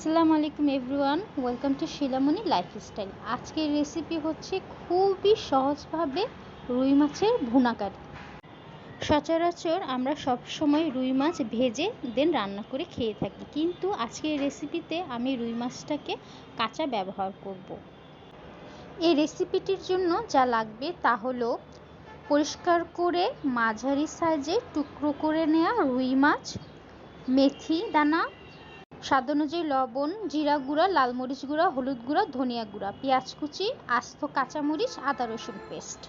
আসসালামু আলাইকুম everyone, welcome to Shilamoni lifestyle. আজকের রেসিপি হচ্ছে খুবই সহজভাবে রুই মাছের ভুনাকারি সচরাচর আমরা সব সময় রুই মাছ ভেজে দেন রান্না করে খেয়ে থাকি। কিন্তু আজকের রেসিপিতে আমি রুই মাছটাকে কাঁচা ব্যবহার করব। এই রেসিপিটির জন্য যা লাগবে তা হলো পরিষ্কার করে মাঝারি সাইজে টুকরো করে নেওয়া রুই মাছ, মেথি দানা স্বাদ অনুযায়ী লবণ, জিরা গুঁড়া, লাল মরিচ গুঁড়া, হলুদ গুঁড়া, ধনিয়া গুঁড়া, পেঁয়াজ কুচি, আস্ত কাঁচামরিচ আদা রসুন পেস্ট।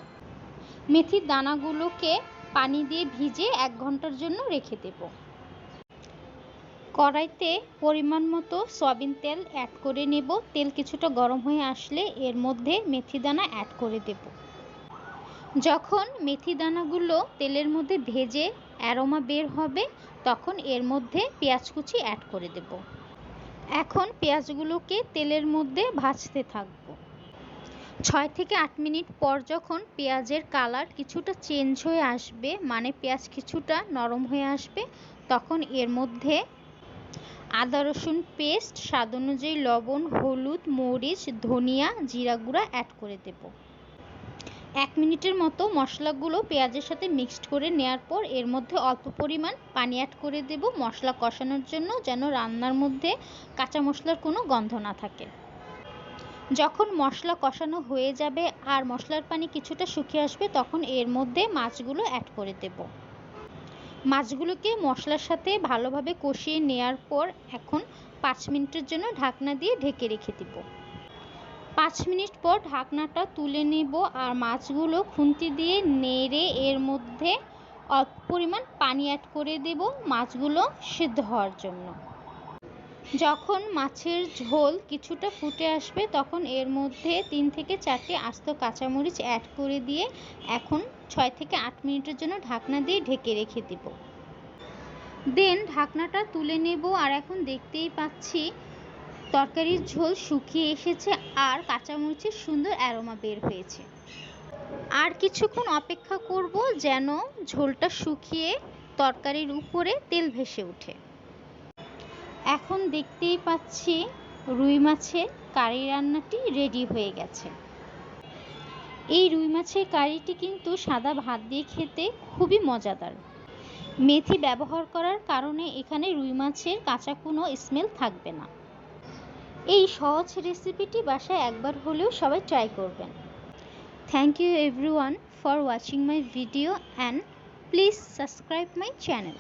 মেথির দানাগুলোকে পানি দিয়ে ভিজে এক ঘণ্টার জন্য রেখে দেব। কড়াইতে পরিমাণ মতো সয়াবিন তেল অ্যাড করে নেব। তেল কিছুটা গরম হয়ে আসলে এর মধ্যে মেথি দানা অ্যাড করে দেব। যখন মেথি দানাগুলো তেলের মধ্যে ভেজে অ্যারোমা বের হবে, তখন এর মধ্যে পেঁয়াজ কুচি অ্যাড করে দেব। এখন পেঁয়াজগুলোকে তেলের মধ্যে ভাজতে থাকব। ছয় থেকে আট মিনিট পর যখন পেঁয়াজের কালার কিছুটা চেঞ্জ হয়ে আসবে মানে পেঁয়াজ কিছুটা নরম হয়ে আসবে, তখন এর মধ্যে আদা রসুন পেস্ট স্বাদ অনুযায়ী লবণ, হলুদ, মরিচ, ধনিয়া, জিরা গুঁড়া অ্যাড করে দেবো। এক মিনিটের মতো মশলাগুলো পেঁয়াজের সাথে মিক্সড করে নেওয়ার পর এর মধ্যে অল্প পরিমাণ পানি অ্যাড করে দেব। মশলা কষানোর জন্য যেন রান্নার মধ্যে কাঁচা মশলার কোনো গন্ধ না থাকে। যখন মশলা কষানো হয়ে যাবে আর মশলার পানি কিছুটা শুকিয়ে আসবে, তখন এর মধ্যে মাছগুলো অ্যাড করে দেব। মাছগুলোকে মশলার সাথে ভালোভাবে কষিয়ে নেওয়ার পর এখন পাঁচ মিনিটের জন্য ঢাকনা দিয়ে ঢেকে রেখে দেবো। পাঁচ মিনিট পর ঢাকনাটা তুলে নেব আর মাছগুলো খুন্তি দিয়ে নেড়ে এর মধ্যে অল্প পরিমাণ পানি অ্যাড করে দেব মাছগুলো সিদ্ধ হওয়ার জন্য। যখন মাছের ঝোল কিছুটা ফুটে আসবে তখন এর মধ্যে তিন থেকে চারটি আস্ত কাঁচামরিচ অ্যাড করে দিয়ে এখন ছয় থেকে আট মিনিটের জন্য ঢাকনা দিয়ে ঢেকে রেখে দেব। দেন ঢাকনাটা তুলে নেব আর এখন দেখতেই পাচ্ছি তরকারির ঝোল শুকিয়ে এসেছে আর কাঁচামরিচের সুন্দর অ্যারোমা বের হয়েছে। আর কিছুক্ষণ অপেক্ষা করব যেন ঝোলটা শুকিয়ে তরকারির উপরে তেল ভেসে ওঠে। এখন দেখতেই পাচ্ছি রুই মাছের কারি রান্নাটি রেডি হয়ে গেছে। এই রুই মাছের কারিটি কিন্তু সাদা ভাত দিয়ে খেতে খুবই মজাদার। মেথি ব্যবহার করার কারণে এখানে রুই মাছের কাঁচা কোনো স্মেল থাকবে না। এই সহজ রেসিপিটি বাসায় একবার হলেও সবাই ট্রাই করবেন। Thank you everyone for watching my video and please subscribe my channel